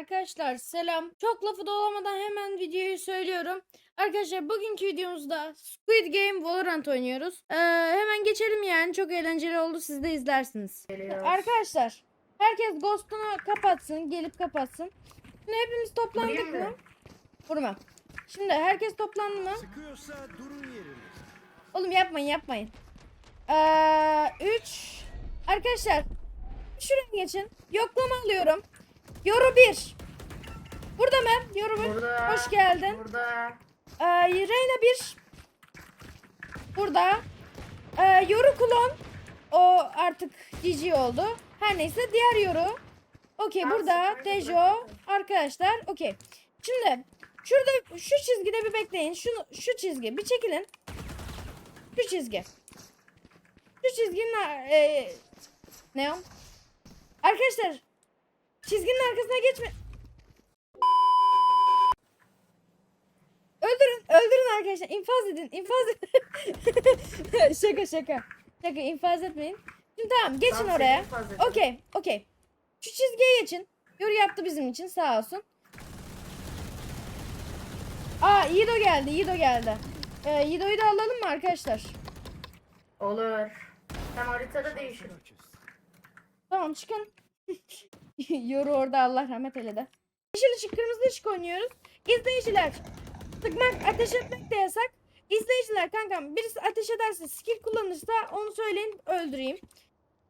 Arkadaşlar selam. Çok lafı dolamadan hemen videoyu söylüyorum. Arkadaşlar bugünkü videomuzda Squid Game Valorant oynuyoruz. Ee, hemen geçelim yani. Çok eğlenceli oldu. Siz de izlersiniz. Geliyoruz. Arkadaşlar herkes Ghost'unu kapatsın. Gelip kapatsın. Şimdi hepimiz toplandık mı? mı? Vurma. Şimdi herkes toplandı mı? Sıkıyorsa durun yeriniz. Oğlum yapmayın yapmayın. Ee, 3 Arkadaşlar şuraya geçin. Yoklama alıyorum. Yoru 1. Burada mı? Yoru 1. Burada. Hoş geldin. Burada. Ee, Reyna 1. Burada. Ee, yoru klon. O artık GG oldu. Her neyse diğer yoru. Okey burada Dejo arkadaşlar. Okey. Şimdi şurada şu çizgide bir bekleyin. Şunu şu çizgi bir çekilin. Şu çizgi. Şu çizginin ar- e, ne o? Arkadaşlar çizginin arkasına geçme. Öldürün, öldürün arkadaşlar. İnfaz edin, infaz edin. şaka şaka. Şaka infaz etmeyin. Şimdi tamam geçin Tamam, oraya. Okey, okey. Şu çizgiye geçin. Yoru yaptı bizim için sağ olsun. Aa Yiğido geldi, Yiğido geldi. Ee, Yiğido'yu da alalım mı arkadaşlar? Olur. Tam haritada değişir. Tamam çıkın. Yoru orada Allah rahmet eyledi. Yeşil ışık kırmızı ışık oynuyoruz. İzleyiciler sıkmak ateş etmek de yasak. İzleyiciler kankam birisi ateş ederse skill kullanırsa onu söyleyin öldüreyim.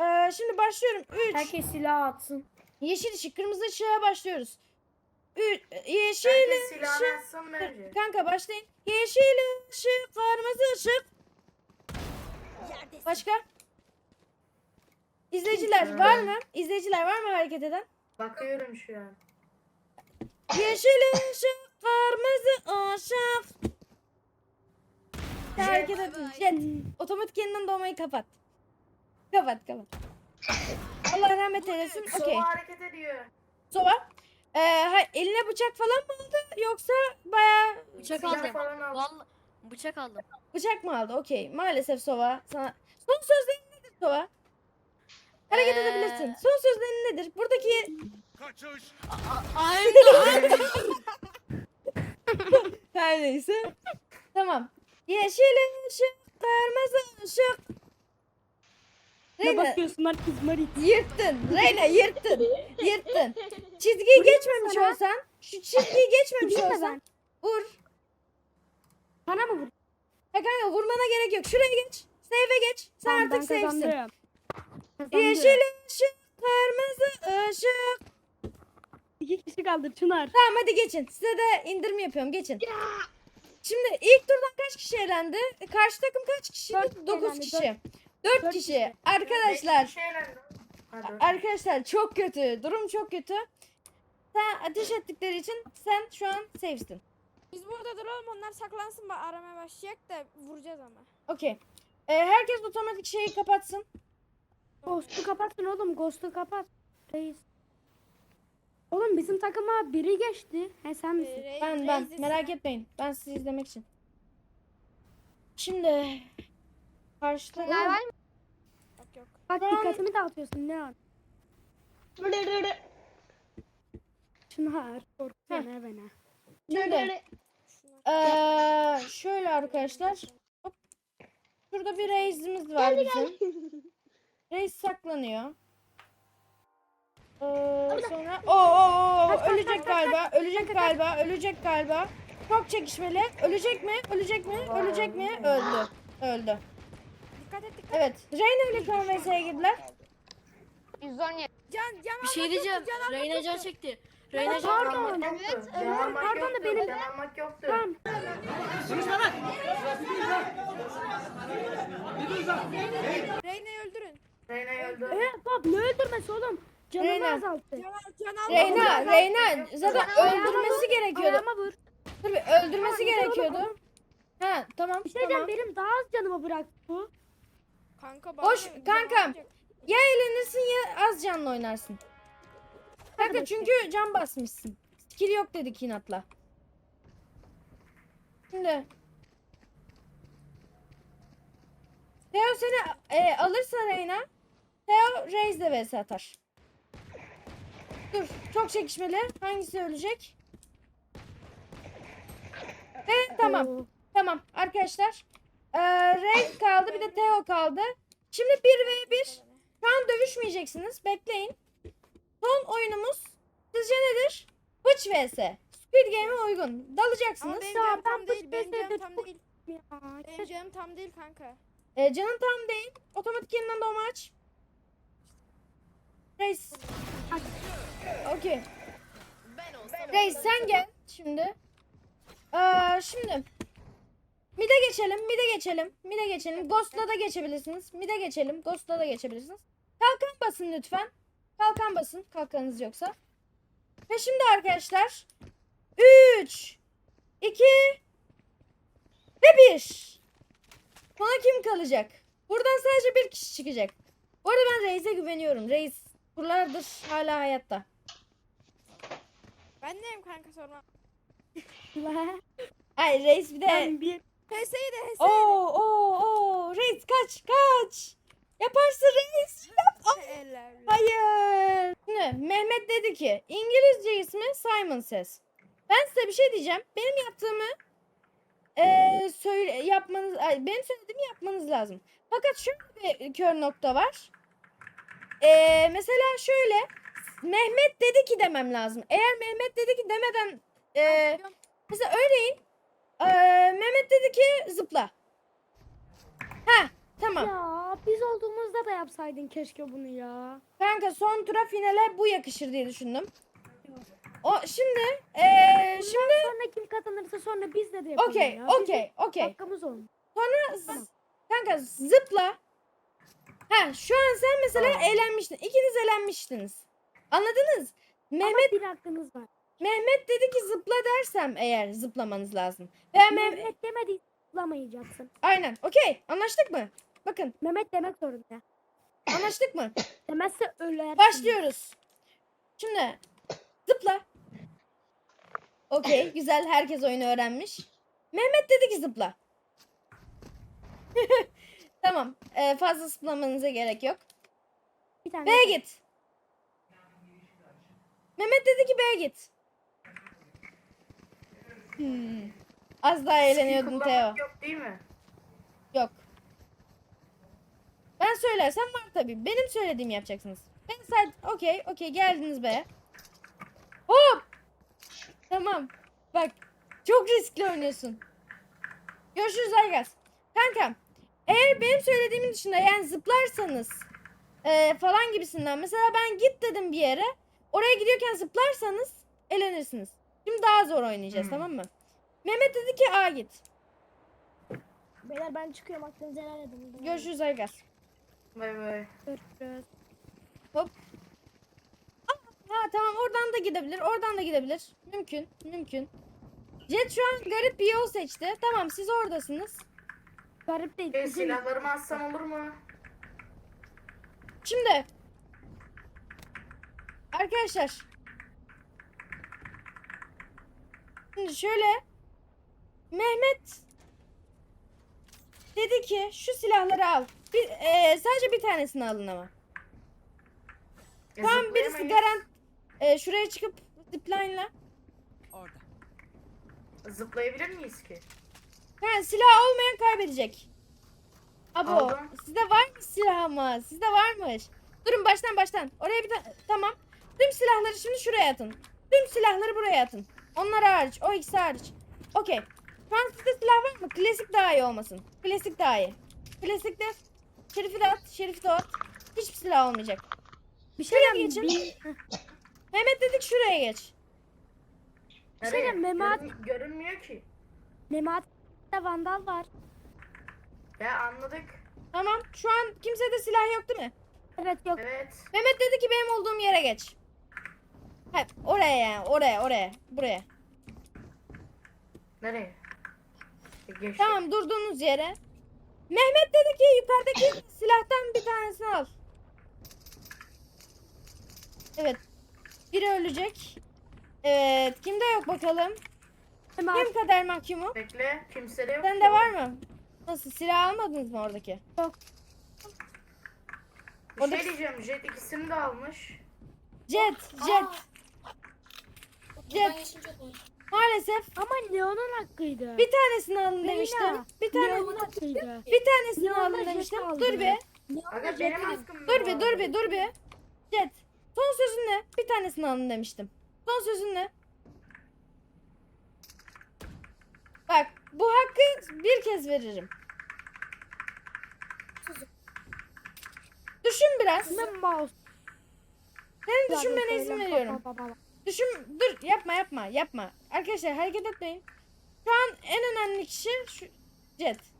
Ee, şimdi başlıyorum. 3 Herkes silah atsın. yeşil ışık kırmızı ışığa başlıyoruz. Üç, yeşil Herkes silahını ışık atsın bence. Kanka başlayın. Yeşil ışık, kırmızı ışık. Başka? İzleyiciler var mı? İzleyiciler var mı hareket eden? Bakıyorum şu an. Yeşil ışık, kırmızı ışık. Hareket edin. Otomatik yeniden doğmayı kapat. Kapat kapat. Allah rahmet eylesin. Sova Okey. hareket ediyor. Sova. Ee, ha- eline bıçak falan mı aldı yoksa bayağı Bıçak Silah aldım. falan al. Vallahi bıçak aldım. Bıçak mı aldı? Okey. Maalesef Sova. Sana... Son sözlerin nedir Sova? Hareket Ee, edebilirsin. Son sözlerin nedir? Buradaki Kaçış. Aynen. her neyse. tamam. Yeşil ışık, kırmızı ışık. ne Reyna bakıyorsun herkes marit. yırttın. Reyna yırttın. Yırttın. Çizgiyi geçmemiş olsan, şu çizgiyi geçmemiş Vurayım mı olsan vur. Bana mı vur? Ha kanka vurmana gerek yok. Şuraya geç. Save'e geç. Sen artık safe'sin. Yeşil ışık, kırmızı ışık. İki kişi kaldı Çınar. Tamam hadi geçin. Size de indirim yapıyorum. Geçin. Şimdi ilk turdan kaç kişi elendi? E, Karşı takım kaç kişi? Dört 9 elendi, kişi. 4 Dört kişi. kişi. Arkadaşlar, arkadaşlar çok kötü. Durum çok kötü. Sen ateş ettikleri için sen şu an safe'sin. Biz burada duralım onlar saklansın bak aramaya başlayacak da vuracağız ama. Okey. E, herkes otomatik şeyi kapatsın. Ghost'u kapatsın oğlum Ghost'u kapat. Reis. Oğlum bizim takıma biri geçti. He sen misin? Ee, Ben ben merak etmeyin. Ben sizi izlemek için. Şimdi karşıda Yok yok. Bak dikkatimi dağıtıyorsun ne an? Çınar korkuyor bana. Şimdi eee şöyle arkadaşlar. Hop. Şurada bir reisimiz var bizim. Reis saklanıyor. Eee, sonra o o ölecek galiba. Ölecek galiba. Ölecek galiba. Çok çekişmeli. Ölecek mi? Ölecek mi? Ölecek mi? Öldü. Öldü. Dikkat et dikkat. Evet. Reyna ile Kaan vs'ye girdiler. Can can Bir şey diyeceğim. Reyna can çekti. Reyna can Pardon. çekti. Evet, Pardon da benim- Can almak yoktu. Tamam. Reyna'yı öldürün. Reyna'yı öldü. Evet bak ne öldürmesi oğlum? Canımı Reyna. azalttı. Reyna, Reyna zaten öldürmesi gerekiyordu. Ayağıma vur. Dur bir öldürmesi gerekiyordu. Ha tamam Bir şey tamam. benim daha az canımı bıraktı bu. Kanka bana Boş can kankam. Ya eğlenirsin ya az canlı oynarsın. Kanka çünkü can basmışsın. Skill yok dedik inatla. Şimdi. Teo seni e, alırsa Reyna. Teo Reis de vs atar. Dur. Çok çekişmeli. Hangisi ölecek? Evet tamam. Tamam arkadaşlar. Ee, Ray kaldı bir de Theo kaldı. Şimdi 1 ve 1. Şu an dövüşmeyeceksiniz. Bekleyin. Son oyunumuz sizce nedir? Bıç vs. Squid Game'e uygun. Ama Dalacaksınız. benim Ya canım tam değil. Benim canım tam değil. Benim canım tam değil kanka. Ee, canın tam değil. Otomatik yeniden doğma aç. Reis. Okey. Reis sen gel şimdi. Ee, şimdi. Mide geçelim, mide geçelim, mide geçelim. Ghost'la da geçebilirsiniz. Mide geçelim, Ghost'la da geçebilirsiniz. Kalkan basın lütfen. Kalkan basın, kalkanınız yoksa. Ve şimdi arkadaşlar. 3 2 ve 1 Sonra kim kalacak? Buradan sadece bir kişi çıkacak. Bu arada ben Reis'e güveniyorum. Reis buralardır hala hayatta. Ben deyim kanka sorma. Ay Reis bir de... Ben bir HS'yi de HS'yi Oo oo oo Reis kaç kaç. Yaparsın Reis. Yap. Hayır. Şimdi Mehmet dedi ki İngilizce ismi Simon Says. Ben size bir şey diyeceğim. Benim yaptığımı eee söyle yapmanız ay, benim söylediğimi yapmanız lazım. Fakat şöyle bir kör nokta var. Eee, mesela şöyle Mehmet dedi ki demem lazım. Eğer Mehmet dedi ki demeden eee, mesela örneğin eee, Mehmet dedi ki zıpla. Ha tamam. ya biz olduğumuzda da yapsaydın keşke bunu ya. Kanka son tura finale bu yakışır diye düşündüm. O şimdi eee Şimdi sonra kim kazanırsa sonra biz de de yapalım okey ya. okey okey. Hakkımız olmuş. Sonra z- kanka zıpla. Ha şu an sen mesela Tamam. eğlenmiştin. İkiniz eğlenmiştiniz. Anladınız? Mehmet Ama bir hakkınız var. Mehmet dedi ki zıpla dersem eğer zıplamanız lazım. Veya Mehmet Mehmet demedi zıplamayacaksın. aynen. Okey. Anlaştık mı? Bakın, Mehmet demek zorunda. anlaştık mı? Demezse öler. Başlıyoruz. Şimdi zıpla. Okey, güzel. Herkes oyunu öğrenmiş. Mehmet dedi ki zıpla. tamam. ee, fazla zıplamanıza gerek yok. Bir tane. B'ye git. Mehmet dedi ki B'ye git. Hmm. Az daha eğleniyordun Teo. Kullanmak Yok değil mi? Yok. Ben söylersem var tabii. Benim söylediğimi yapacaksınız. Ben sadece okey okey geldiniz be. Hop. Tamam. Bak çok riskli oynuyorsun. Görüşürüz Aygaz. Kankam eğer benim söylediğimin dışında yani zıplarsanız eee, falan gibisinden mesela ben git dedim bir yere oraya gidiyorken zıplarsanız elenirsiniz. Şimdi daha zor oynayacağız Hmm. tamam mı? Mehmet dedi ki A git. Beyler ben çıkıyorum aklınızı helal edin. Görüşürüz Aygaz. Bay bay. Görüşürüz. Tamam oradan da gidebilir. Oradan da gidebilir. Mümkün. Mümkün. Jet şu an garip bir yol seçti. Tamam siz oradasınız. Garip değil. E, bizim- silahlarımı atsam olur mu? Şimdi. Arkadaşlar. Şimdi şöyle. Mehmet dedi ki şu silahları al. Bir, eee, sadece bir tanesini alın ama. E, Tamam birisi zıplayamayız. garant. Eee, şuraya çıkıp zipline'la. Orada. Zıplayabilir miyiz ki? Ha silah olmayan kaybedecek. Abo Aldım. sizde var mı silah ama? Sizde varmış. Durun baştan baştan. Oraya bir tane tamam. Tüm silahları şimdi şuraya atın. Tüm silahları buraya atın. Onlar hariç. O ikisi hariç. Okey. Şu an sizde silah var mı? Klasik daha iyi olmasın. Klasik daha iyi. Klasikte Şerif'i de at. Şerif'i de at. Hiçbir silah olmayacak. Bir şey geçin. bir- Mehmet dedik şuraya geç. Nereye? Memat- Görün- görünmüyor ki. Memati'de vandal var. Ya anladık. Tamam. Şu an kimsede silah yok değil mi? Evet yok. Evet. Mehmet dedi ki benim olduğum yere geç. Hep oraya yani oraya oraya buraya. Nereye? E, geçtik. Tamam durduğunuz yere. Mehmet dedi ki yukarıdaki silahtan bir tanesini al. Evet. Biri ölecek. Evet. Kimde yok bakalım? Memati Kim kader mahkumu? Bekle. Kimse de yok. Sende var mı? Nasıl silah almadınız mı oradaki? Bir Orada- şey diyeceğim. Jet ikisini de almış. Jet, jet. Buradan Jet. geçince koy. Maalesef Ama Leon'un hakkıydı. bir tanesini alın Leyla, demiştim. Bir tane Leon'un hakkıydı. bir tanesini Leon'da alın jet demiştim. Dur bir. Aga benim hakkım Dur bir, dur bir, dur bir. Jet. Son sözün ne? Bir tanesini alın demiştim. Son sözün ne? Bak, bu hakkı bir kez veririm. Düşün biraz. Ben mouse. Senin düşünmene izin veriyorum. Düşün, dur yapma yapma yapma. Arkadaşlar hareket etmeyin. Şu an en önemli kişi şu Jet.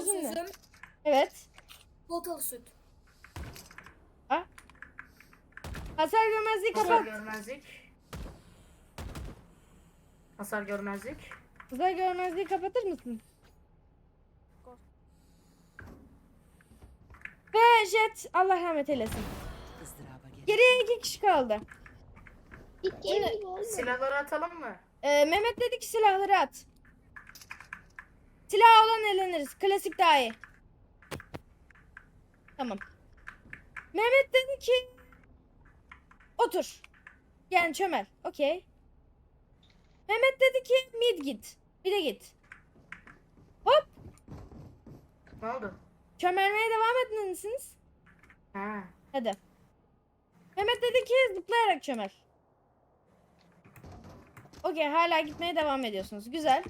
Sözün ne? sözüm Evet. Voltalı süt. Hasar görmezliği Hasar kapat. görmezlik. Hasar görmezlik. Hasar görmezliği kapatır mısın? Ve Jet Allah rahmet eylesin. Geriye iki kişi kaldı. Silahları atalım mı? Ee, Mehmet dedi ki silahları at. Eleniriz. Klasik daha iyi. Tamam. Mehmet dedi ki otur. Yani çömel. Okey. Mehmet dedi ki mid git. Bir de git. Hop. Ne oldu? Çömelmeye devam etmelisiniz. Ha. Hadi. Mehmet dedi ki zıplayarak çömel. Okey hala gitmeye devam ediyorsunuz. Güzel.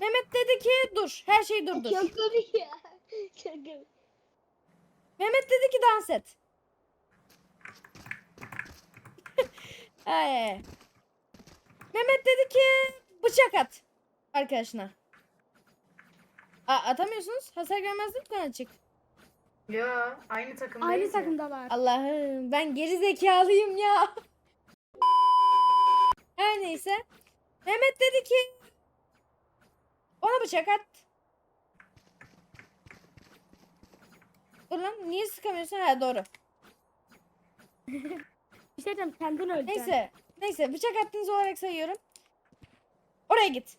Mehmet dedi ki dur. Her şey durdur. Çok komik ya. Çok komik. Mehmet dedi ki dans et. Ay. Mehmet dedi ki bıçak at arkadaşına. A atamıyorsunuz. Hasar görmezlik mi açık? Yo aynı takımdayız. Aynı ya. takımdalar. Allah'ım ben geri zekalıyım ya. Her neyse. Mehmet dedi ki ona bıçak at. Dur lan niye sıkamıyorsun? Ha doğru. Bir şey diyeceğim kendin öleceksin. Neyse. Neyse bıçak attığınız olarak sayıyorum. Oraya git.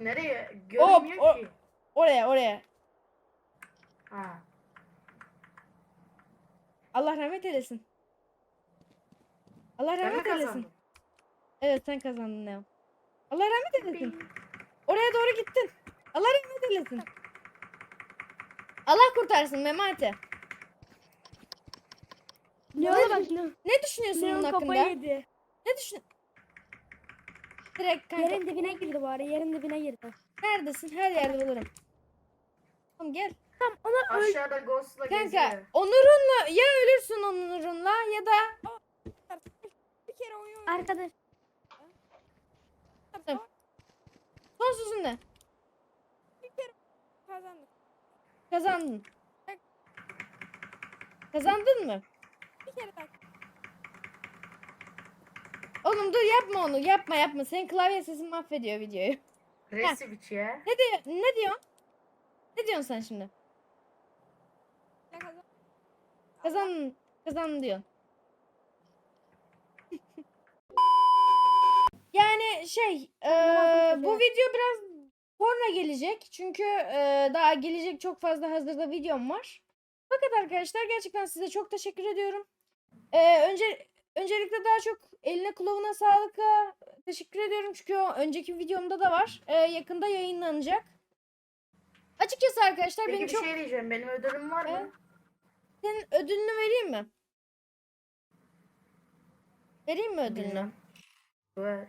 Nereye? Görünmüyor o- ki. Oraya oraya. Ha. Allah rahmet eylesin. Allah Ben mi rahmet eylesin. kazandım? Evet sen kazandın Neo. Allah rahmet eylesin. Oraya doğru gittin. Allah rahmet eylesin. Allah kurtarsın Memati. Bak Leon. Ne düşünüyorsun bunun Leon hakkında? kafayı yedi. Ne düşün? Direkt kanka. Yerin dibine girdi bu ara. Yerin dibine girdi. Neredesin? Her yerde bulurum. Tamam gel. Tamam ona öl. Aşağıda Ghost'la Kanka geziyor. onurunla ya ölürsün onurunla ya da Bir kere oyun Arkadaş. Tamam. Son sözün ne? kazandık. Kazandın. Kazandın mı? Bir kere tak. Oğlum dur yapma onu. Yapma yapma. Senin klavye sesin mahvediyor videoyu. Resivic ya. Ne diyor? Ne diyorsun? Ne diyorsun sen şimdi? Kazan? Kazandın. Kazandın diyorsun. Yani şey eee, bu video biraz sonra gelecek. Çünkü eee, daha gelecek çok fazla hazırda videom var. Fakat arkadaşlar gerçekten size çok teşekkür ediyorum. Eee, önce öncelikle daha çok eline kulağına sağlık. Teşekkür ediyorum çünkü o önceki videomda da var. Eee, yakında yayınlanacak. Açıkçası arkadaşlar Peki benim bir çok şey diyeceğim. Benim ödülüm var mı? senin ödülünü vereyim mi? Vereyim mi ödülünü? Ver.